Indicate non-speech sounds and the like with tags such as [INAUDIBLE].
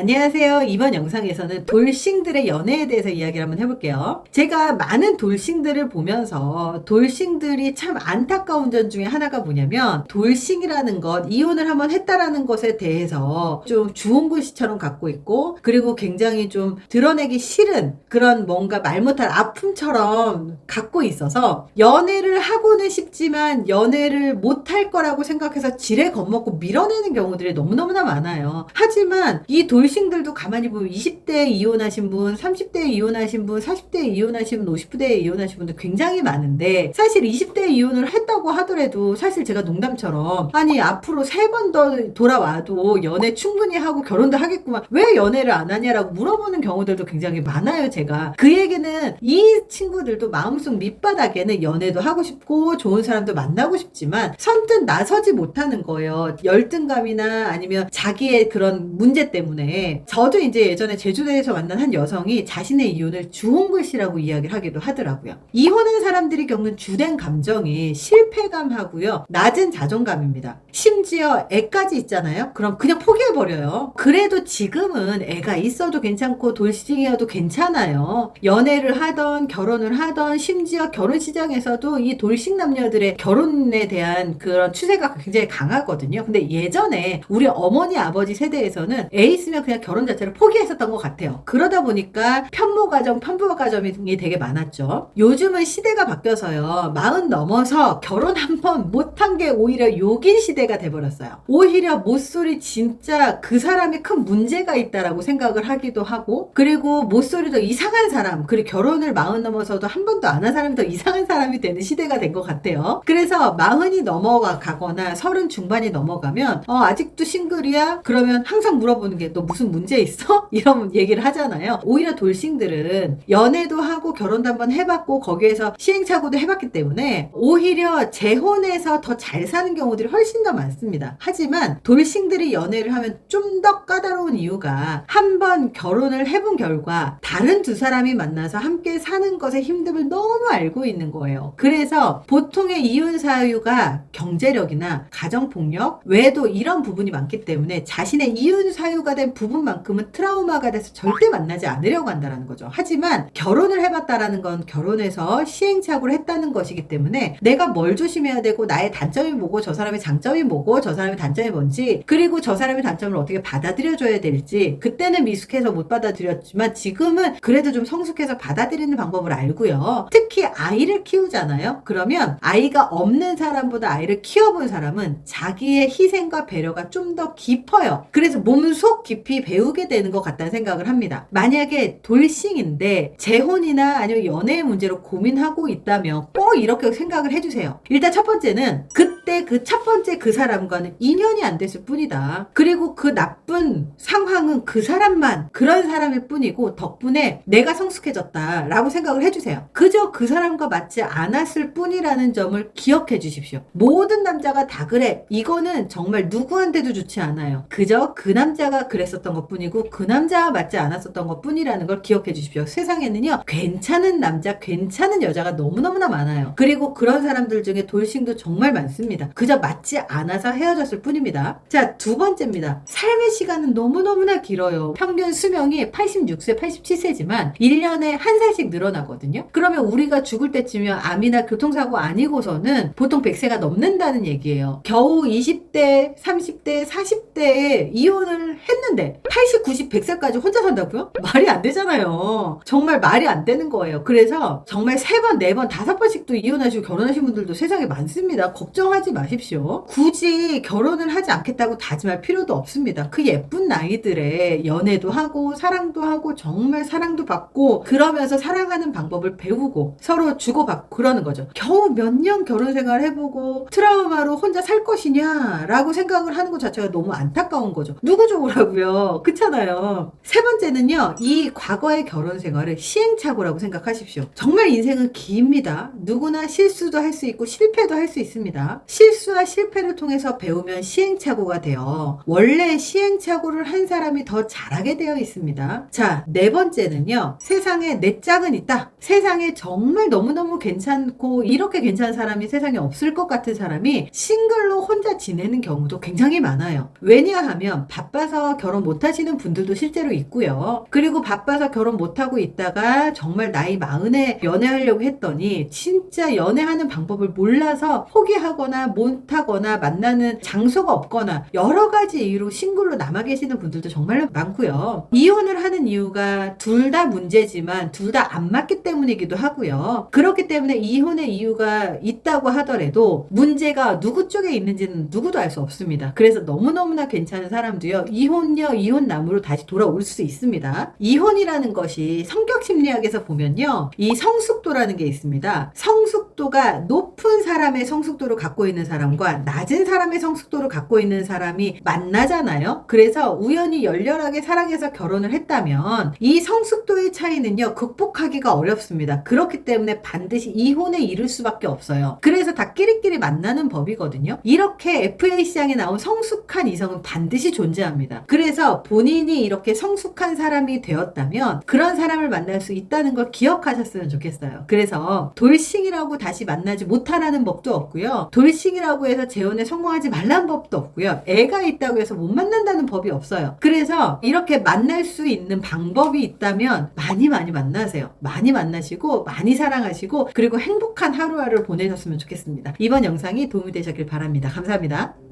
안녕하세요. 이번 영상에서는 돌싱들의 연애에 대해서 이야기를 한번 해볼게요. 제가 많은 돌싱들을 보면서 돌싱들이 참 안타까운 점 중에 하나가 뭐냐면 돌싱이라는 것, 이혼을 한번 했다라는 것에 대해서 좀 주홍글 씨처럼 갖고 있고 그리고 굉장히 좀 드러내기 싫은 그런 뭔가 말 못할 아픔처럼 갖고 있어서 연애를 하고는 싶지만 연애를 못할 거라고 생각해서 지레 겁먹고 밀어내는 경우들이 너무너무나 많아요. 하지만 이돌 싱들도 가만히 보면 20대에 이혼하신 분, 30대에 이혼하신 분, 40대에 이혼하신 분, 50대에 이혼하신 분들 굉장히 많은데 사실 20대에 이혼을 했다고 하더라도 사실 제가 농담처럼 아니 앞으로 세 번 더 돌아와도 연애 충분히 하고 결혼도 하겠구만. 왜 연애를 안 하냐라고 물어보는 경우들도 굉장히 많아요 제가. 그 얘기는 이 친구들도 마음속 밑바닥에는 연애도 하고 싶고 좋은 사람도 만나고 싶지만 선뜻 나서지 못하는 거예요. 열등감이나 아니면 자기의 그런 문제 때문에 저도 이제 예전에 제주도에서 만난 한 여성이 자신의 이혼을 주홍글씨라고 이야기를 하기도 하더라고요. 이혼한 사람들이 겪는 주된 감정이 실패감하고요. 낮은 자존감입니다. 심지어 애까지 있잖아요? 그럼 그냥 포기해버려요. 그래도 지금은 애가 있어도 괜찮고 돌싱이어도 괜찮아요. 연애를 하던 결혼을 하던 심지어 결혼 시장에서도 이 돌싱 남녀들의 결혼에 대한 그런 추세가 굉장히 강하거든요. 근데 예전에 우리 어머니 아버지 세대에서는 애 있으면 그냥 결혼 자체를 포기했었던 것 같아요. 그러다 보니까 편모 가정 편부 가정이 되게 많았죠. 요즘은 시대가 바뀌어서요. 마흔 넘어서 결혼 한 번 못한 게 오히려 욕인 시대가 돼버렸어요. 오히려 모쏠이 진짜 그 사람이 큰 문제가 있다라고 생각을 하기도 하고 그리고 모쏠이 더 이상한 사람 그리고 결혼을 마흔 넘어서도 한 번도 안 한 사람이 더 이상한 사람이 되는 시대가 된 것 같아요. 그래서 마흔이 넘어가거나 서른 중반이 넘어가면 어 아직도 싱글이야? 그러면 항상 물어보는 게 너 무슨 문제 있어? [LAUGHS] 이런 얘기를 하잖아요 오히려 돌싱들은 연애도 하고 결혼도 한번 해봤고 거기에서 시행착오도 해봤기 때문에 오히려 재혼해서 더 잘 사는 경우들이 훨씬 더 많습니다. 하지만 돌싱들이 연애를 하면 좀 더 까다로운 이유가 한번 결혼을 해본 결과 다른 두 사람이 만나서 함께 사는 것의 힘듦을 너무 알고 있는 거예요. 그래서 보통의 이혼 사유가 경제력이나 가정폭력 외에도 이런 부분이 많기 때문에 자신의 이혼 사유가 된 부분 만큼은 트라우마가 돼서 절대 만나지 않으려고 한다는 거죠. 하지만 결혼을 해봤다라는 건 결혼해서 시행착오를 했다는 것이기 때문에 내가 뭘 조심해야 되고 나의 단점이 뭐고 저 사람의 장점이 뭐고 저 사람의 단점이 뭔지 그리고 저 사람의 단점을 어떻게 받아들여줘야 될지 그때는 미숙해서 못 받아들였지만 지금은 그래도 좀 성숙해서 받아들이는 방법을 알고요. 특히 아이를 키우잖아요. 그러면 아이가 없는 사람보다 아이를 키워본 사람은 자기의 희생과 배려가 좀 더 깊어요. 그래서 몸속 깊이 배우게 되는 것 같다는 생각을 합니다. 만약에 돌싱인데 재혼이나 아니면 연애 문제로 고민하고 있다면 꼭 이렇게 생각을 해주세요. 일단 첫 번째는 그때 그 첫 번째 그 사람과는 인연이 안 됐을 뿐이다. 그리고 그 나쁜 상황은 그 사람만 그런 사람일 뿐이고 덕분에 내가 성숙해졌다라고 생각을 해주세요. 그저 그 사람과 맞지 않았을 뿐이라는 점을 기억해 주십시오. 모든 남자가 다 그래. 이거는 정말 누구한테도 좋지 않아요. 그저 그 남자가 그랬었던 것 뿐이고 그 남자와 맞지 않았었던 것 뿐이라는 걸 기억해 주십시오. 세상에는요, 괜찮은 남자, 괜찮은 여자가 너무너무나 많아요. 그리고 그런 사람들 중에 돌싱도 정말 많습니다. 그저 맞지 않아서 헤어졌을 뿐입니다. 자, 두 번째입니다. 삶의 시간은 너무너무나 길어요. 평균 수명이 86세, 87세지만 1년에 한 살씩 늘어나거든요. 그러면 우리가 죽을 때쯤이면 암이나 교통사고 아니고서는 보통 100세가 넘는다는 얘기예요. 겨우 20대, 30대, 40대에 이혼을 했는데 80, 90, 100세까지 혼자 산다고요? 말이 안 되잖아요. 정말 말이 안 되는 거예요. 그래서 정말 세 번, 네 번, 다섯 번씩 도 이혼하시고 결혼하신 분들도 세상에 많습니다. 걱정하지 마십시오. 굳이 결혼을 하지 않겠다고 다짐할 필요도 없습니다. 그 예쁜 나이들에 연애도 하고 사랑도 하고 정말 사랑도 받고 그러면서 사랑하는 방법을 배우고 서로 주고받고 그러는 거죠. 겨우 몇 년 결혼 생활 해보고 트라우마로 혼자 살 것이냐라고 생각을 하는 것 자체가 너무 안타까운 거죠. 누구 좋으라고요? 그렇잖아요. 세 번째는요. 이 과거의 결혼 생활을 시행착오라고 생각하십시오. 정말 인생은 깁니다. 누구 나 실수도 할 수 있고 실패도 할 수 있습니다. 실수와 실패를 통해서 배우면 시행착오가 돼요. 원래 시행착오를 한 사람이 더 잘하게 되어 있습니다. 자, 네 번째는요. 세상에 내 짝은 있다. 세상에 정말 너무너무 괜찮고 이렇게 괜찮은 사람이 세상에 없을 것 같은 사람이 싱글로 혼자 지내는 경우도 굉장히 많아요. 왜냐하면 바빠서 결혼 못 하시는 분들도 실제로 있고요. 그리고 바빠서 결혼 못 하고 있다가 정말 나이 마흔에 연애하려고 했더니 진짜 연애하는 방법을 몰라서 포기하거나 못 하거나 만나는 장소가 없거나 여러 가지 이유로 싱글로 남아 계시는 분들도 정말 많고요. 이혼을 하는 이유가 둘 다 문제지만 둘 다 안 맞기 때문이기도 하고요. 그렇기 때문에 이혼의 이유가 있다고 하더라도 문제가 누구 쪽에 있는지는 누구도 알 수 없습니다. 그래서 너무너무나 괜찮은 사람도요. 이혼녀, 이혼남으로 다시 돌아올 수 있습니다. 이혼이라는 것이 성격 심리학에서 보면요. 이 성숙도라는 게 있습니다. 성 숙도가 높은 사람의 성숙도를 갖고 있는 사람과 낮은 사람의 성숙도를 갖고 있는 사람이 만나잖아요. 그래서 우연히 열렬하게 사랑해서 결혼을 했다면 이 성숙도의 차이는요. 극복하기가 어렵습니다. 그렇기 때문에 반드시 이혼에 이를 수밖에 없어요. 그래서 다 끼리끼리 만나는 법이거든요. 이렇게 FA 시장에 나온 성숙한 이성은 반드시 존재합니다. 그래서 본인이 이렇게 성숙한 사람이 되었다면 그런 사람을 만날 수 있다는 걸 기억하셨으면 좋겠어요. 그래서 돌싱이 라고 다시 만나지 못하라는 법도 없고요. 돌싱이라고 해서 재혼에 성공하지 말라는 법도 없고요. 애가 있다고 해서 못 만난다는 법이 없어요. 그래서 이렇게 만날 수 있는 방법이 있다면 많이 많이 만나세요. 많이 만나시고 많이 사랑하시고 그리고 행복한 하루하루 보내셨으면 좋겠습니다. 이번 영상이 도움이 되셨길 바랍니다. 감사합니다.